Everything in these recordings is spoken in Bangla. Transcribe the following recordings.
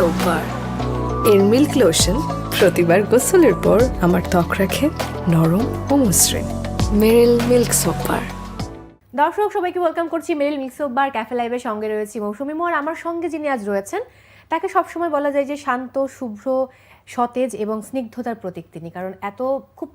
সোপ বার এর মিল্ক লোশন প্রতিবার গোসলের পর আমার ত্বক রাখে নরম ও মসৃণ। মেরিল মিল্ক সোপ বার দর্শক, সবাইকে ওয়েলকাম করছি Meril milk of bar cafe লাইভের সঙ্গে রয়েছি মৌসুমি মোর আমার সঙ্গে যিনি আজ রয়েছেন, তাকে সবসময় বলা যায় যে শান্ত, শুভ্র, সতেজ এবং স্নিগ্ধতার প্রতীক তিনি। কারণ এত খুব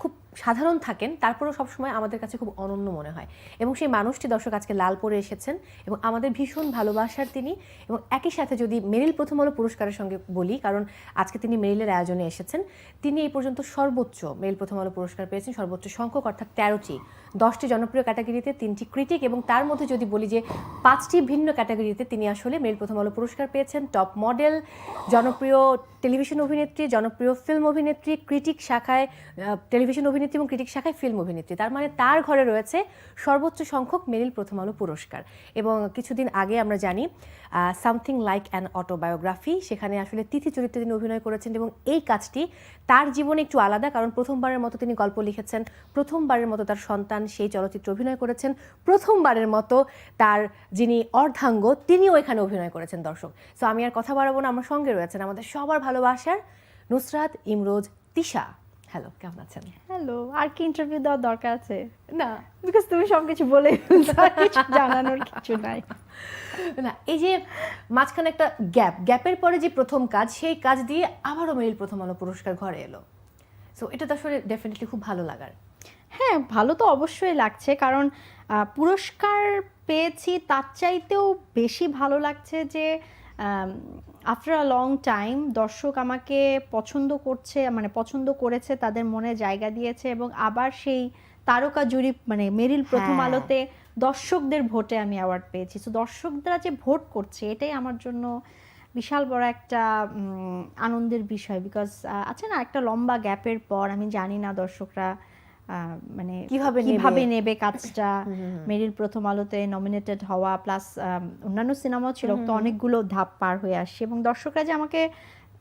খুব সাধারণ থাকেন, তারপরেও সবসময় আমাদের কাছে খুব অনন্য মনে হয়। এবং সেই মানুষটি দর্শক আজকে লাল পরে এসেছেন এবং আমাদের ভীষণ ভালোবাসার তিনি এবং একই সাথে যদি মেরিল প্রথম আলো পুরস্কারের সঙ্গে বলি, কারণ আজকে তিনি মেরিলের আয়োজনে এসেছেন, তিনি এই পর্যন্ত সর্বোচ্চ মেরিল প্রথম আলো পুরস্কার পেয়েছেন, সর্বোচ্চ সংখ্যক, অর্থাৎ তেরোটি। দশটি জনপ্রিয় ক্যাটাগরিতে তিনটি ক্রিটিক এবং তার মধ্যে যদি বলি যে পাঁচটি ভিন্ন ক্যাটাগরিতে তিনি আসলে মেরিল প্রথম আলো পুরস্কার পেয়েছেন। টপ মডেল জনপ্রিয় টেলিভিশন অভিনেত্রী, জনপ্রিয় ফিল্ম অভিনেত্রী ক্রিটিক শাখায় টেলিভিশন অভিনেত্রী এবং ক্রিটিক শাখায় ফিল্ম অভিনেত্রী। তার মানে তার ঘরে রয়েছে সর্বোচ্চ সংখ্যক মেরিল প্রথম আলো পুরস্কার। এবং কিছুদিন আগে আমরা জানি সামথিং লাইক অ্যান অটোবায়োগ্রাফি সেখানে আসলে তিথি চরিত্রে তিনি অভিনয় করেছেন এবং এই কাজটি তার জীবনে একটু আলাদা, কারণ প্রথমবারের মতো তিনি গল্প লিখেছেন, প্রথমবারের মতো তার সন্তান সেই চলচ্চিত্রে অভিনয় করেছেন, প্রথমবারের মতো তার যিনি অর্ধাঙ্গ, তিনিও এখানে অভিনয় করেছেন, দর্শক। সো আমি আর কথা বাড়াবো না, আমার সঙ্গে রয়েছেন আমাদের সবার ভালোবাসার নুসরাত ইমরোজ তিশা। হ্যালো কেমন আছেন? হ্যালো আর কি ইন্টারভিউ দেওয়ার দরকার আছে? না। বিকজ তুমি বলে কিছু জানানোর কিছু নাই। না এই যে মাঝখানে একটা গ্যাপ গ্যাপের পরে যে প্রথম কাজ সেই কাজ দিয়ে আবারও মেরিল প্রথম আলো পুরস্কার ঘরে এলো। সো এটা তো আসলে ডেফিনেটলি খুব ভালো লাগার। হ্যাঁ ভালো তো অবশ্যই লাগছে কারণ পুরস্কার পেয়েছি তার চাইতেও বেশি ভালো লাগছে যে আফটার আ লং টাইম দর্শক আমাকে পছন্দ করছে মানে পছন্দ করেছে তাদের মনে জায়গা দিয়েছে এবং আবার সেই তারকা জুরি মানে মেরিল প্রথম হ্যাঁ। আলোতে দর্শকদের ভোটে আমি অ্যাওয়ার্ড পেয়েছি তো দর্শকরা যে ভোট করছে এটাই আমার জন্য বিশাল বড় একটা আনন্দের বিষয় বিকজ আছে না একটা লম্বা গ্যাপের পর আমি জানি না দর্শকরা মানে কীভাবে? কীভাবে নেবে কাজটা? মেরিল প্রথম আলোতে নমিনেটেড হওয়া প্লাস অন্যান্য সিনেমাও ছিল তো অনেকগুলো ধাপ পার হয়ে আসছে এবং দর্শকরা যে আমাকে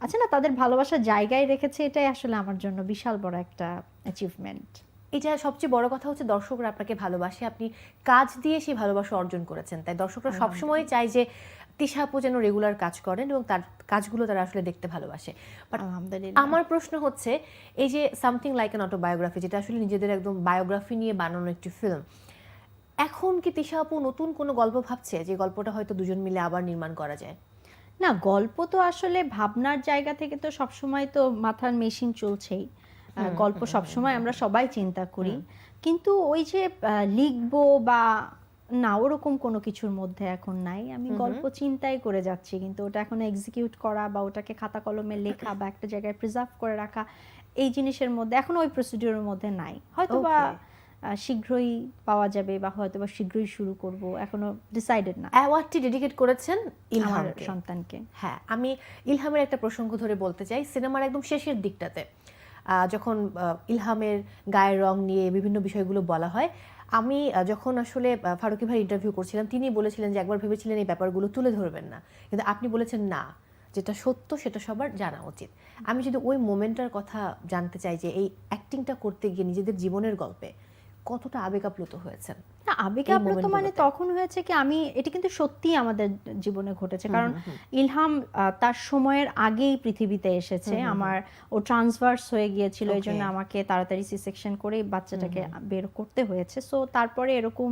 আছে না তাদের ভালোবাসার জায়গায় রেখেছে এটাই আসলে আমার জন্য বিশাল বড় একটা অ্যাচিভমেন্ট এটা সবচেয়ে বড় কথা হচ্ছে দর্শকরা আপনাকে ভালোবাসে। আপনি কাজ দিয়ে সেই ভালোবাসা অর্জন করেছেন। তাই দর্শকরা সবসময় চায় যে তিশা আপু যেন রেগুলার কাজ করেন এবং তার কাজগুলো তারা আসলে দেখতে ভালোবাসে। বাট আমার প্রশ্ন হচ্ছে এই যে সামথিং লাইক অ্যান অটোবায়োগ্রাফি যেটা আসলে নিজেদের একদম বায়োগ্রাফি নিয়ে বানানো একটি ফিল্ম এখন কি তিশা আপু নতুন কোনো গল্প ভাবছে? যে গল্পটা হয়তো দুজন মিলে আবার নির্মাণ করা যায়। না গল্প তো আসলে ভাবনার জায়গা থেকে তো সবসময় তো মাথার মেশিন চলছেই। গল্প সবসময় আমরা সবাই চিন্তা করি। কিন্তু ওই যে লিখব বা না ওরকম কোনো কিছুর মধ্যে এখন নাই। আমি গল্প চিন্তাই করে যাচ্ছি কিন্তু ওটা এখন এক্সিকিউট করা বা ওটাকে খাতা কলমে লেখা বা একটা জায়গায় প্রিজার্ভ করে রাখা এই জিনিসের মধ্যে এখন ওই প্রসিডিউরের মধ্যে নাই। হয়তো বা শীঘ্রই পাওয়া যাবে বা হয়তো বা শীঘ্রই শুরু করব এখনও ডিসাইডেড না। অ্যাওয়ার্ডটি ডেডিকেট করেছেন ইলহাম সন্তানকে। হ্যাঁ আমি ইলহামের একটা প্রসঙ্গ ধরে বলতে চাই সিনেমার একদম শেষের দিকটাতে। আহ, যখন ইলহামের গায়ের রং নিয়ে বিভিন্ন বিষয়গুলো বলা হয় আমি যখন আসলে ফারুকি ভাই ইন্টারভিউ করছিলাম তিনি বলেছিলেন যে একবার ভেবেছিলেন এই ব্যাপারগুলো তুলে ধরবেন না। কিন্তু আপনি বলেছেন না। যেটা সত্য, সেটা সবার জানা উচিত। আমি যদি ওই মোমেন্টটার কথা জানতে চাই যে এই অ্যাক্টিংটা করতে গিয়ে নিজেদের জীবনের গল্পে কতটা আবেগ আপ্লুত হয়েছেন না আবেগ আপ্লুত মানে তখন হয়েছে কি আমি এটা কিন্তু সত্যিই আমাদের জীবনে ঘটেছে। কারণ ইলহাম তার সময়ের আগেই পৃথিবীতে এসেছে। আমার ও ট্রান্সভার্স হয়ে গিয়েছিল এই জন্য আমাকে তাড়াতাড়ি সি সেকশন করে বাচ্চাটাকে বের করতে হয়েছে। সো তারপরে এরকম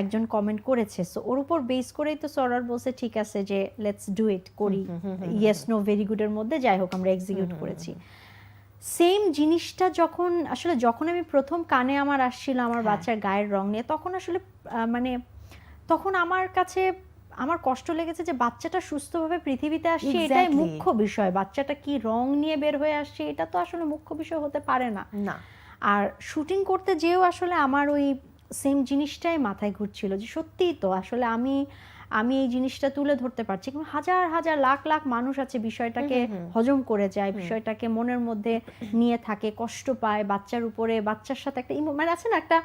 একজন কমেন্ট করেছে। সো ওর উপর বেস করেই তো সরার বলছে ঠিক আছে যে লেটস ডু ইট করি। ইয়েস নো ভেরি গুড এর মধ্যে যাই হোক আমরা এক্সিকিউট করেছি। সেম জিনিসটা যখন আসলে যখন আমি প্রথম কানে আমার আসছিল আমার হ্যাঁ। বাচ্চার গায়ের রং নিয়ে তখন আসলে মানে তখন আমার কাছে আমার কষ্ট লেগেছে যে বাচ্চাটা সুস্থভাবে পৃথিবীতে আসছে এটাই মুখ্য বিষয়। বাচ্চাটা কি রং নিয়ে বের হয়ে আসছে এটা তো আসলে মুখ্য বিষয় হতে পারে না। না। আর শুটিং করতে যেও আসলে আমার ওই সেম জিনিসটাই মাথায় ঘুরছিল যে সত্যিই তো আসলে আমি আমি এই জিনিসটা তুলে ধরতে পারছি। কিন্তু হাজার হাজার লাখ লাখ মানুষ আছে বিষয়টাকে হজম করে যায় বিষয়টাকে মনের মধ্যে নিয়ে থাকে কষ্ট পায় বাচ্চার উপরে বাচ্চার সাথে একটা মানে আছে না একটা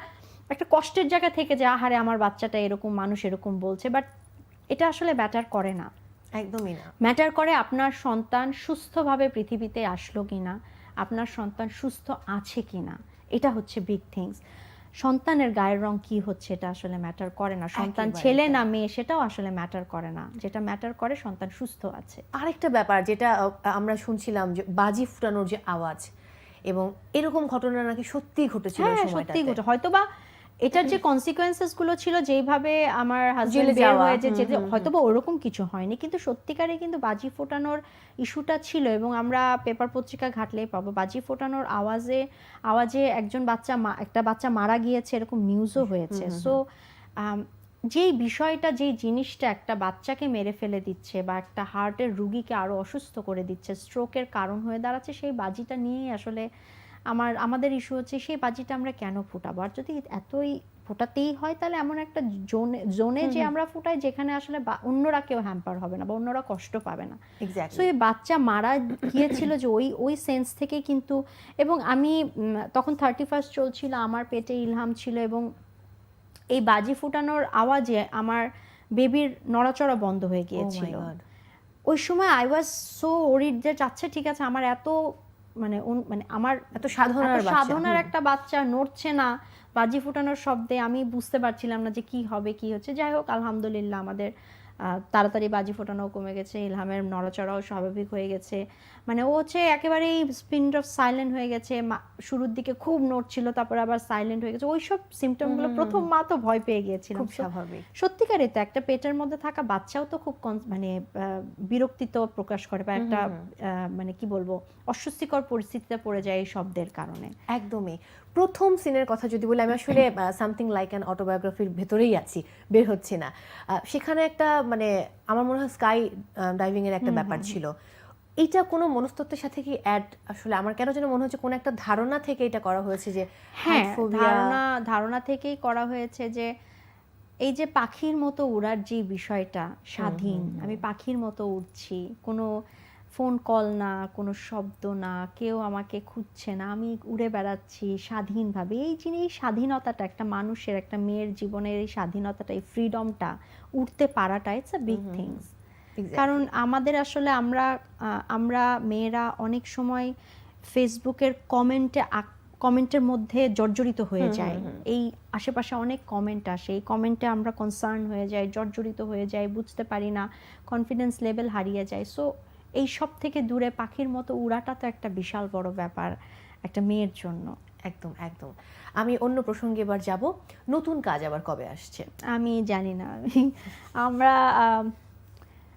একটা কষ্টের জায়গা থেকে যে আহারে আমার বাচ্চাটা এরকম মানুষ এরকম বলছে। বাট এটা আসলে ব্যাটার করে না। একদমই না। ম্যাটার করে আপনার সন্তান সুস্থভাবে পৃথিবীতে আসলো কিনা আপনার সন্তান সুস্থ আছে কিনা এটা হচ্ছে বিগ থিংস সন্তানের গায়ের রং কি হচ্ছে এটা আসলে ম্যাটার করে না। সন্তান ছেলে না মেয়ে সেটাও আসলে ম্যাটার করে না। যেটা ম্যাটার করে সন্তান সুস্থ আছে। আরেকটা ব্যাপার যেটা আমরা শুনছিলাম যে বাজি ফুটানোর যে আওয়াজ এবং এরকম ঘটনা নাকি সত্যি ঘটেছিল হ্যাঁ সত্যি ঘটে। হয়তো বা এটার যে কনসিকোয়েন্সেসগুলো ছিল যেইভাবে আমার হাজবেন্ড বের হয়েছে যে হয়তো বা ওরকম কিছু হয়নি কিন্তু সত্যিকারে কিন্তু বাজি ফোটানোর ইস্যুটা ছিল এবং আমরা পেপার পত্রিকা ঘাটলেই পাবো। বাজি ফোটানোর আওয়াজে আওয়াজে একজন বাচ্চা একটা বাচ্চা মারা গিয়েছে এরকম নিউজও হয়েছে। সো যেই বিষয়টা যেই জিনিসটা একটা বাচ্চাকে মেরে ফেলে দিচ্ছে বা একটা হার্টের রুগীকে আরও অসুস্থ করে দিচ্ছে স্ট্রোকের কারণ হয়ে দাঁড়াচ্ছে সেই বাজিটা নিয়েই আসলে আমার আমাদের ইস্যু হচ্ছে সেই বাজিটা আমরা কেন ফুটাবো? আর যদি এতই ফোটাতেই হয় তাহলে এমন একটা জোনে জোনে যে আমরা ফুটাই যেখানে আসলে অন্যরা কেউ হ্যাম্পার হবে না বা অন্যরা কষ্ট পাবে না। সো এই বাচ্চা মারা গিয়েছিল যে ওই ওই সেন্স থেকে কিন্তু এবং আমি তখন থার্টি ফার্স্ট চলছিল আমার পেটে ইলহাম ছিল এবং এই বাজি ফুটানোর আওয়াজে আমার বেবির নড়াচড়া বন্ধ Oh হয়ে গিয়েছিল। ওই সময় আই ওয়াজ সো ওরিড যে যাচ্ছে ঠিক আছে আমার এত মানে মানে আমার এত সাধনার সাধনার একটা বাচ্চা নড়ছে না বাজি ফুটানোর শব্দে আমি বুঝতে পারছিলাম না যে কি হবে কি হচ্ছে। যাই হোক আলহামদুলিল্লাহ আমাদের তাড়াতাড়ি বাজি ফোটানো কমে গেছে ইলহামের নড়াচড়াও স্বাভাবিক হয়ে গেছে। মানে ও হচ্ছে একেবারেই স্পিন্ড অফ সাইলেন্ট হয়ে গেছে শুরুর দিকে খুব নড়ছিল তারপর আবার সাইলেন্ট হয়ে গেছে। ওইসব সিমটমগুলো প্রথম মা তো ভয় পেয়ে So, স্বাভাবিক। সত্যিকারই তো একটা পেটের মধ্যে থাকা বাচ্চাও তো খুব মানে বিরক্তিত প্রকাশ করে বা একটা মানে কি বলব অস্বস্তিকর পরিস্থিতিতে পড়ে যায় এই শব্দের কারণে। একদমই। প্রথম সিনের কথা যদি বলি আমি আসলে সামথিং লাইক অ্যান অটোবায়োগ্রাফির ভেতরেই আছি বের হচ্ছে না। সেখানে একটা মানে আমার মনে হয় স্কাই ডাইভিং এর একটা ব্যাপার ছিল। এটা কোনো মনস্তত্ত্বের সাথে কি অ্যাড আসলে আমার কেন যেন মনে হচ্ছে কোনো একটা ধারণা থেকে এটা করা হয়েছে যে হ্যাঁ ধারণা ধারণা থেকেই করা হয়েছে যে এই যে পাখির মতো উড়ার যে বিষয়টা স্বাধীন আমি পাখির মতো উড়ছি কোনো ফোন কল না কোনো শব্দ না কেউ আমাকে খুঁজছে না আমি উড়ে বেড়াচ্ছি স্বাধীনভাবে। এই জিনিস এই স্বাধীনতাটা একটা মানুষের একটা মেয়ের জীবনের এই স্বাধীনতাটা এই ফ্রিডমটা উঠতে পারাটা ইটস আ বিগ থিংস কারণ আমাদের আসলে আমরা আমরা মেয়েরা অনেক সময় ফেসবুকের কমেন্টে কমেন্টের মধ্যে জর্জরিত হয়ে যায়। এই আশেপাশে অনেক কমেন্ট আসে এই কমেন্টে আমরা কনসার্ন হয়ে যাই জর্জরিত হয়ে যাই বুঝতে পারি না কনফিডেন্স লেভেল হারিয়ে যায়। সো এই সব থেকে দূরে পাখির মতো উড়াটা তো একটা বিশাল বড় ব্যাপার একটা মেয়ের জন্য। একদম একদম। আমি অন্য প্রসঙ্গে এবার যাব। নতুন কাজ আবার কবে আসছে? আমি জানি না। আমরা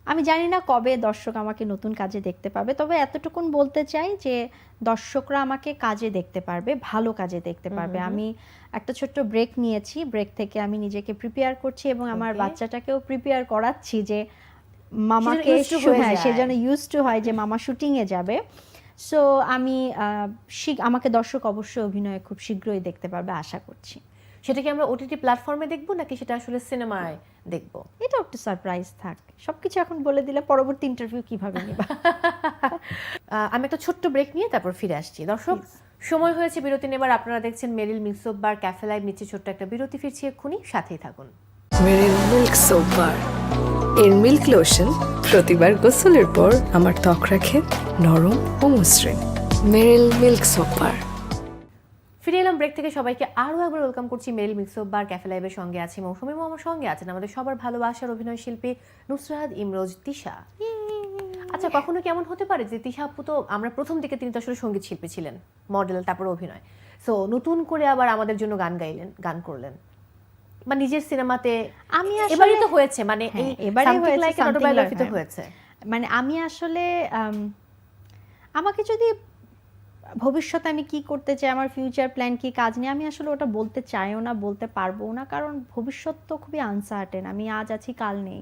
আমি জানি না কবে দর্শক আমাকে নতুন কাজে দেখতে পাবে তবে এতটুকুন বলতে চাই যে দর্শকরা আমাকে কাজে দেখতে পারবে ভালো কাজে দেখতে পারবে। আমি একটা ছোট্ট ব্রেক নিয়েছি ব্রেক থেকে আমি নিজেকে প্রিপেয়ার করছি এবং আমার বাচ্চাটাকেও প্রিপেয়ার করাচ্ছি যে মামাকে হ্যাঁ সে যেন ইউজ টু হয় যে মামা শুটিংয়ে যাবে। সো আমি আহ, আমাকে দর্শক অবশ্যই অভিনয়ে খুব শীঘ্রই দেখতে পারবে আশা করছি। সেটা কি আমরা ওটিটি প্ল্যাটফর্মে দেখব নাকি সেটা আসলে সিনেমায় দেখব? এটাও একটু সারপ্রাইজ থাক। সবকিছু এখন বলে দিলে পরবর্তী ইন্টারভিউ কীভাবে নিবা? আহ, আমি একটা ছোট্ট ব্রেক নিয়ে তারপর ফিরে আসছি। দর্শক সময় হয়েছে বিরতি নেবার। আপনারা দেখছেন মেরিল মিক্সব বার ক্যাফে লাইভ নিচ্ছে ছোট্ট একটা বিরতি ফিরছি এক্ষুনি। সাথেই থাকুন। মেরিল মিল্ক সোপ বার এর মিল্ক লোশন প্রতিবার গোসলের পর আমার ত্বক রাখে নরম ও মসৃণ। মেরিল মিল্ক সোপার ফিরে এলাম ব্রেক থেকে। সবাইকে আরও একবার ওয়েলকাম করছি মেরিল মিক্সব বার ক্যাফে লাইভের সঙ্গে আছি মৌসুমী মো আমার সঙ্গে আছেন আমাদের সবার ভালোবাসার অভিনয় শিল্পী নুসরাত ইমরোজ তিশা। আচ্ছা কখনো কেমন হতে পারে যে তিশা আপু তো আমরা প্রথম দিকে তিনি তো আসলে সংগীত শিল্পী ছিলেন মডেল তারপর অভিনয়। সো নতুন করে আবার আমাদের জন্য গান গাইলেন গান করলেন। বা নিজের সিনেমাতে আমি এবারই তো হয়েছে মানে এই হ্যাঁ, এবারই হয়েছে, Like an Something Autobiography Like- তো হয়েছে। মানে আমি আসলে আমাকে যদি ভবিষ্যতে আমি কি করতে চাই আমার ফিউচার প্ল্যান কি কাজ নিয়ে আমি আসলে ওটা বলতে চাইও না বলতে পারব না কারণ ভবিষ্যৎ তো খুবই আনসার্টেন আমি আজ আছি কাল নেই।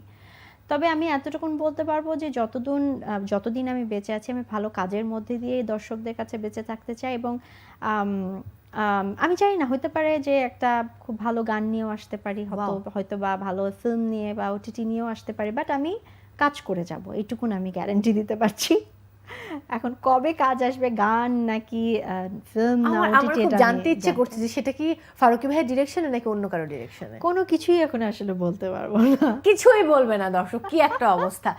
তবে আমি এতটুকুন বলতে পারব যে যতদিন যতদিন আমি বেঁচে আছি আমি ভালো কাজের মধ্যে দিয়ে দর্শকদের কাছে বেঁচে থাকতে চাই এবং আম, জানি না হতে পারে যে একটা খুব ভালো গান নিয়েও আসতে পারি হয়তো বা ভালো ফিল্ম নিয়ে বা ওটিটি নিয়েও আসতে পারি বাট আমি কাজ করে যাব এইটুকুন আমি গ্যারান্টি দিতে পারছি। এখন কবে কাজ আসবে গান নাকি ফিল্ম না আমার এটা জানতে ইচ্ছে করছে যে সেটা কি ফারুকি ভাইয়ের ডিরেকশনে নাকি অন্য কারও ডিরেকশনে কোনো কিছুই এখন আসলে বলতে পারব না। কিছুই বলবে না দর্শক কি একটা অবস্থা।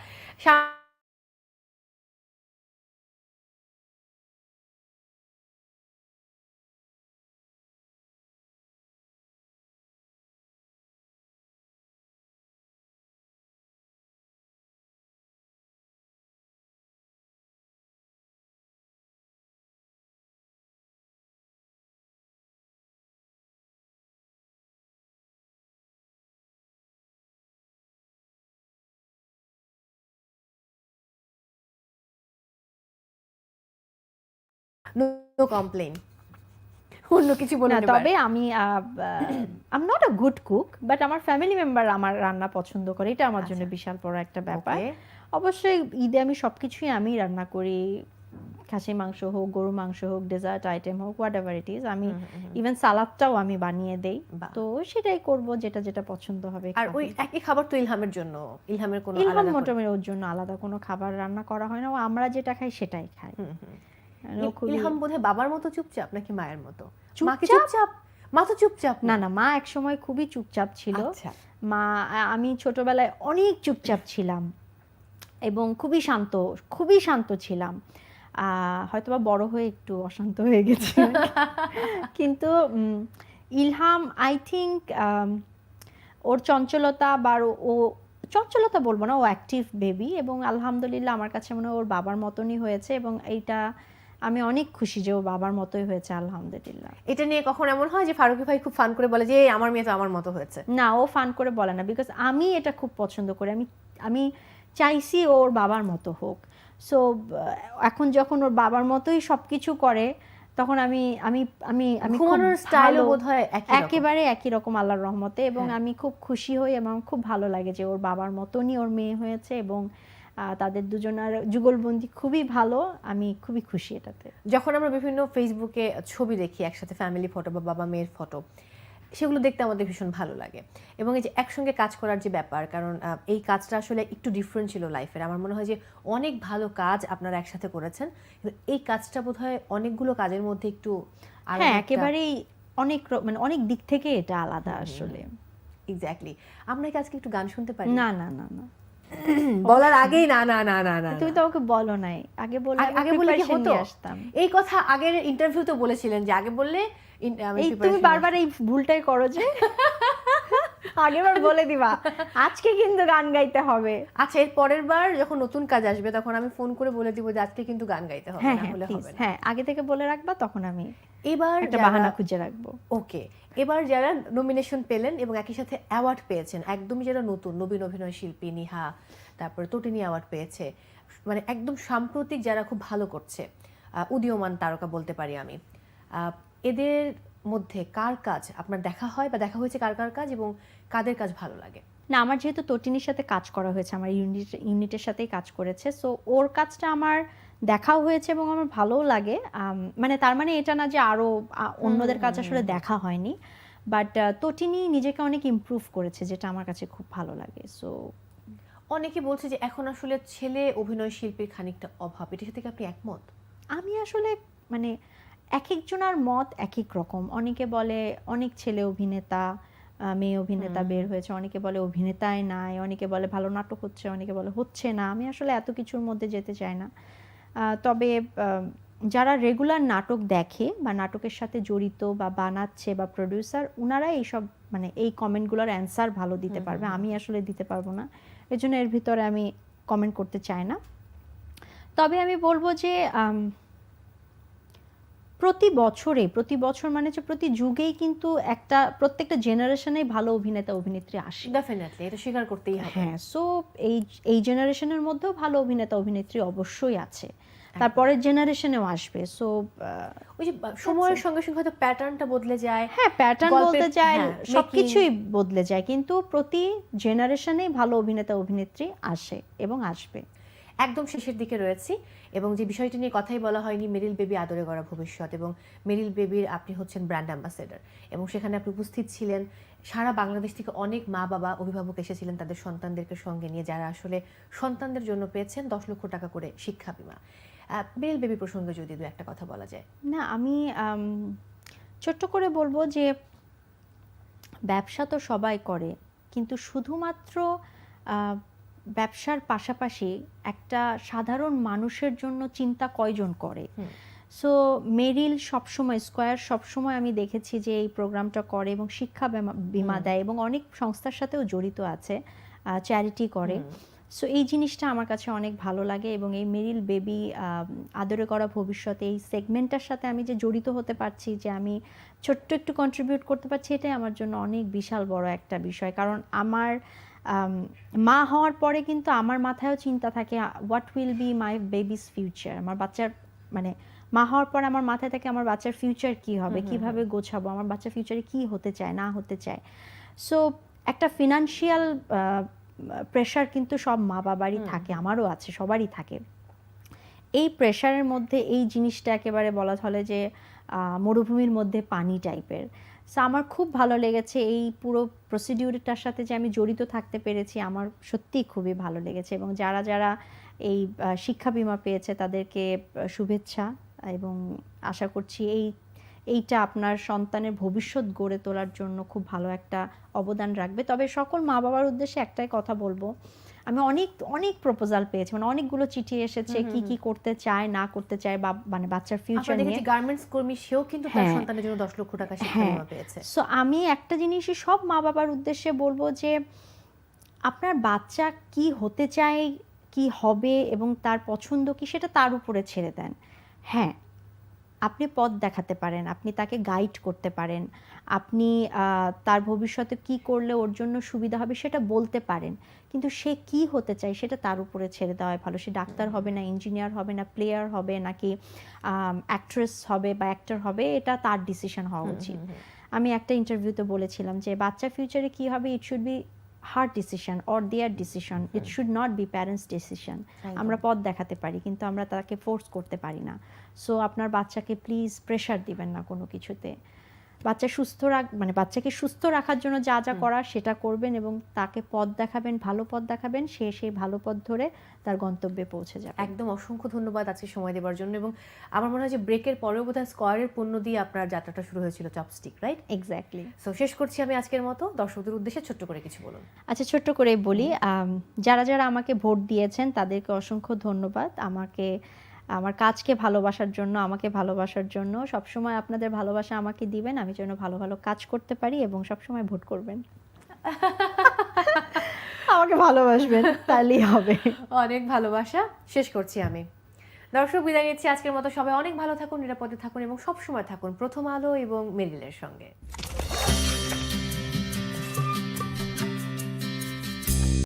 নো কমপ্লেন অন্য কিছু বলে না। তবে আমি I'm not a good cook but আমার ফ্যামিলি মেম্বার আমার রান্না পছন্দ করে। এটা আমার জন্য বিশাল বড় একটা ব্যাপার. অবশ্যই ঈদে আমি সবকিছুই আমি রান্না করি। খাসি মাংস হোক গরু মাংস হোক ডেজার্ট আইটেম হোক হোয়াট এভার ইট ইজ আমি ইভেন সালাদটাও আমি বানিয়ে দেই। তো সেটাই করব যেটা যেটা পছন্দ হবে আর। ওই একই খাবার তো ইলহামের জন্য ইলহামের কোনো ইলহাম মোটামুটি ওর জন্য আলাদা কোনো খাবার রান্না করা হয় না। ও আমরা যেটা খাই সেটাই খাই। ইলহাম বোধহয় বাবার মতো চুপচাপ নাকি মায়ের মতো? মা কি চুপচাপ? মা তো চুপচাপ না। না মা একসময় খুবই চুপচাপ ছিল। আচ্ছা। মা আমি ছোটবেলায় অনেক চুপচাপ ছিলাম এবং খুবই শান্ত খুবই শান্ত ছিলাম। হয়তোবা বড় হয়ে একটু অশান্ত হয়ে গেছি। কিন্তু ইলহাম আই থিঙ্ক ওর চঞ্চলতা বা ও- ও চঞ্চলতা বলব না ও অ্যাক্টিভ বেবি এবং আলহামদুলিল্লাহ আমার কাছে মনে হয় ওর বাবার মতনই হয়েছে এবং এইটা আমি অনেক খুশি যে ও বাবার মতোই হয়েছে আলহামদুলিল্লাহ। এটা নিয়ে কখন এমন হয় যে ফারুকি ভাই খুব ফান করে বলে যে আমার মেয়ে তো আমার মতো হয়েছে না ও ফান করে বলে না বিকজ আমি এটা খুব পছন্দ করি। আমি আমি চাইছি ওর বাবার মতো হোক। সো এখন যখন ওর বাবার মতোই সব কিছু করে তখন আমি আমি আমি আমি ঘুমানোর স্টাইলও বোধহয় একেবারে একই রকম আল্লাহর রহমতে এবং হ্যাঁ। আমি খুব খুশি হই এবং খুব ভালো লাগে যে ওর বাবার মতনই ওর মেয়ে হয়েছে এবং তাদের দুজনের যুগলবন্দি খুবই ভালো আমি খুবই খুশি এটাতে। যখন আমরা বিভিন্ন ফেসবুকে ছবি দেখি একসাথে ফ্যামিলি ফটো বা বাবা মেয়ের ফটো সেগুলো দেখতে আমাদের ভীষণ ভালো লাগে। এবং এই যে একসঙ্গে কাজ করার যে ব্যাপার কারণ এই কাজটা আসলে একটু ডিফারেন্ট ছিল লাইফের আমার মনে হয় যে অনেক ভালো কাজ আপনারা একসাথে করেছেন কিন্তু এই কাজটা বোধ হয় অনেকগুলো কাজের মধ্যে একটু হ্যাঁ একেবারেই অনেক মানে অনেক দিক থেকে এটা আলাদা আসলে। এক্স্যাক্টলি আমরা কি আজকে একটু গান শুনতে পারি? না না না না। বলার আগেই না না না না না তুমি তো আমাকে বলো নাই। আগে বলে আগে- বলে কি হতো? আসতাম। এই কথা আগের ইন্টারভিউতে বলেছিলেন যে আগে বললে তুমি বারবার এই ভুলটাই করো যে আগেবার বলে দিবা। আজকে কিন্তু গান গাইতে হবে। আচ্ছা এর পরের বার যখন নতুন কাজ আসবে তখন আমি ফোন করে বলে দিব যে আজকে কিন্তু গান গাইতে হবে হ্যাঁ না হ্যাঁ হলে হবে না। হ্যাঁ আগে থেকে বলে রাখবা তখন আমি এবার একটা বাহানা খুঁজে রাখব। ওকে এবার যারা নমিনেশন পেলেন এবং একই সাথে অ্যাওয়ার্ড পেয়েছেন একদমই যারা নতুন নবীন অভিনয় শিল্পী নিহা তারপরে তটিনী অ্যাওয়ার্ড পেয়েছে মানে একদম সাম্প্রতিক যারা খুব ভালো করছে উদীয়মান তারকা বলতে পারি আমি আহ, এদের মধ্যে কার কাজ আপনার দেখা হয় বা দেখা হয়েছে কার কার কাজ এবং কাদের কাজ ভালো লাগে? না আমার যেহেতু তটিনীর সাথে কাজ করা হয়েছে আমার ইউনিট ইউনিটের সাথেই কাজ করেছে সো ওর কাজটা আমার দেখাও হয়েছে এবং আমার ভালোও লাগে মানে তার মানে এটা না যে আরও আ, অন্যদের কাজ আসলে দেখা হয়নি বাট তটিনী নিজেকে অনেক ইমপ্রুভ করেছে যেটা আমার কাছে খুব ভালো লাগে সো অনেকে বলছে যে এখন আসলে ছেলে অভিনয় শিল্পীর খানিকটা অভাব এটার সাথে কি আপনি একমত? আমি আসলে মানে এক একজনের মত এক এক রকম। অনেকে বলে অনেক ছেলে অভিনেতা মেয়ে অভিনেতা বের হয়েছে অনেকে বলে অভিনেতাই নাই অনেকে বলে ভালো নাটক হচ্ছে অনেকে বলে হচ্ছে না। আমি আসলে এত কিছুর মধ্যে যেতে চাই না। তবে যারা রেগুলার নাটক দেখে বা নাটকের সাথে জড়িত বা বানাচ্ছে বা প্রডিউসার ওনারা এইসব মানে এই কমেন্টগুলোর অ্যান্সার ভালো দিতে পারবে। আমি আসলে দিতে পারব না। এর জন্য এর ভিতরে আমি কমেন্ট করতে চাই না। তবে আমি বলব যে প্রতি বছরে প্রতি বছর মানে হচ্ছে প্রতি যুগেই কিন্তু একটা প্রত্যেকটা জেনারেশনেই ভালো অভিনেতা অভিনেত্রী আসে। ডেফিনেটলি এটা স্বীকার করতেই হবে। হ্যাঁ সো এই এই জেনারেশনের মধ্যেও ভালো অভিনেতা অভিনেত্রী অবশ্যই আছে। তারপরের জেনারেশনেও আসবে সো ওই যে সময়ের সঙ্গে সঙ্গে হয়তো প্যাটার্নটা বদলে যায় হ্যাঁ প্যাটার্ন বলতে চাই হ্যাঁ, সবকিছুই বদলে যায় কিন্তু প্রতি জেনারেশনেই ভালো অভিনেতা অভিনেত্রী আসে এবং আসবে। একদম শেষের দিকে রয়েছি এবং যে বিষয়টি নিয়ে কথাই বলা হয়নি, মেরিল বেবি আদরে গড়া ভবিষ্যৎ এবং মেরিল বেবির আপনি হচ্ছেন ব্র্যান্ড অ্যাম্বাসেডর এবং সেখানে আপনি উপস্থিত ছিলেন। সারা বাংলাদেশ থেকে অনেক মা বাবা, অভিভাবক এসেছিলেন তাদের সন্তানদেরকে সঙ্গে নিয়ে যারা আসলে সন্তানদের জন্য পেয়েছেন দশ লক্ষ টাকা করে শিক্ষা বিমা। মেরিল বেবি প্রসঙ্গে যদি দু একটা কথা বলা যায়। না, আমি ছোট্ট করে বলব যে ব্যবসা তো সবাই করে, কিন্তু শুধুমাত্র ব্যবসার পাশাপাশি একটা সাধারণ মানুষের জন্য চিন্তা কয়জন করে? সো মেরিল সবসময় স্কোয়ার সবসময় আমি দেখেছি যে এই প্রোগ্রামটা করে এবং শিক্ষা বিমা- দেয় এবং অনেক সংস্থার সাথেও জড়িত আছে চ্যারিটি করে। সো এই জিনিসটা আমার কাছে অনেক ভালো লাগে এবং এই মেরিল বেবি আদরে করা ভবিষ্যতে এই সেগমেন্টটার সাথে আমি যে জড়িত হতে পারছি যে আমি ছোট্ট একটু কন্ট্রিবিউট করতে পারছি এটাই আমার জন্য অনেক বিশাল বড় একটা বিষয়। কারণ আমার আম, মা হওয়ার পরে কিন্তু আমার মাথায়ও চিন্তা থাকে what will be my baby's future আমার বাচ্চার মানে মা হওয়ার পর আমার মাথায় থাকে আমার বাচ্চার ফিউচার কি হবে কীভাবে গোছাবো আমার বাচ্চার ফিউচারে কি হতে চায় না হতে চায়। সো একটা ফিনান্সিয়াল প্রেশার কিন্তু সব মা বাবারই থাকে আমারও আছে সবারই থাকে। এই প্রেশারের মধ্যে এই জিনিসটা একেবারে বলা চলে যে মরুভূমির মধ্যে পানি টাইপের সো আমার খুব ভালো লেগেছে এই পুরো প্রসিডিউরটার সাথে যে আমি জড়িত থাকতে পেরেছি, আমার সত্যিই খুবই ভালো লেগেছে এবং যারা যারা এই শিক্ষা বিমা পেয়েছে তাদেরকে শুভেচ্ছা এবং আশা করছি এই, এইটা আপনার সন্তানের ভবিষ্যৎ গড়ে তোলার জন্য খুব ভালো একটা অবদান রাখবে। তবে সকল মা বাবার উদ্দেশ্যে একটাই কথা বলব আমি অনেক অনেক প্রপোজাল পেয়েছি মানে অনেকগুলো চিঠি এসেছে কি কি করতে চায় না করতে চায় বা মানে বাচ্চার ফিউচার নিয়ে গার্মেন্টস কর্মী সেও কিন্তু তার হ্যাঁ। সন্তানের জন্য দশ লক্ষ টাকা শিক্ষা হ্যাঁ। পেয়েছে সো আমি একটা জিনিসই সব মা বাবার উদ্দেশ্যে বলব যে আপনার বাচ্চা কি হতে চায় কি হবে এবং তার পছন্দ কি সেটা তার উপরে ছেড়ে দেন হ্যাঁ আপনি পথ দেখাতে পারেন আপনি তাকে গাইড করতে পারেন আপনি তার ভবিষ্যতে কি করলে ওর জন্য সুবিধা হবে সেটা বলতে পারেন। কিন্তু সে কি হতে চায় সেটা তার উপরে ছেড়ে দেওয়া ভালো। সে ডাক্তার হবে না ইঞ্জিনিয়ার হবে না প্লেয়ার হবে নাকি অ্যাক্ট্রেস হবে বা অ্যাক্টর হবে এটা তার ডিসিশন হওয়া উচিত। আমি একটা ইন্টারভিউতে বলেছিলাম যে বাচ্চা ফিউচারে কি হবে? It should be her decision or their decision it should not be parents decision আমরা পথ দেখাতে পারি কিন্তু আমরা তাকে ফোর্স করতে পারি না। সো আপনার বাচ্চাকে প্লিজ প্রেশার দিবেন না কোনো কিছুতে। বাচ্চা সুস্থ রাখ মানে বাচ্চাকে সুস্থ রাখার জন্য যা যা করার সেটা করবেন এবং তাকে পথ দেখাবেন ভালো পথ দেখাবেন সে সেই ভালো পথ ধরে তার গন্তব্যে পৌঁছে যাবে। একদম অসংখ্য ধন্যবাদ আজকে সময় দেওয়ার জন্য এবং আমার মনে হয় যে ব্রেকের পরেও বোধহয় স্কোয়ারের পণ্য দিয়ে আপনার যাত্রাটা শুরু হয়েছিল চপস্টিক রাইট এক্স্যাক্টলি সো শেষ করছি আমি আজকের মতো। দর্শকদের উদ্দেশ্যে ছোট্ট করে কিছু বলুন। আচ্ছা ছোট্ট করে বলি যারা যারা আমাকে ভোট দিয়েছেন তাদেরকে অসংখ্য ধন্যবাদ। আমাকে আমার কাজকে ভালোবাসার জন্য আমাকে ভালোবাসার জন্য সবসময় আপনাদের ভালোবাসা আমাকে দিবেন আমি যেন ভালো ভালো কাজ করতে পারি এবং সবসময় ভোট করবেন। আমাকে ভালোবাসবেন তাহলেই হবে। অনেক ভালোবাসা শেষ করছি আমি। দর্শক বিদায় নিচ্ছি। আজকের মতো সবাই অনেক ভালো থাকুন নিরাপদে থাকুন এবং সবসময় থাকুন প্রথম আলো এবং মেরিলের সঙ্গে।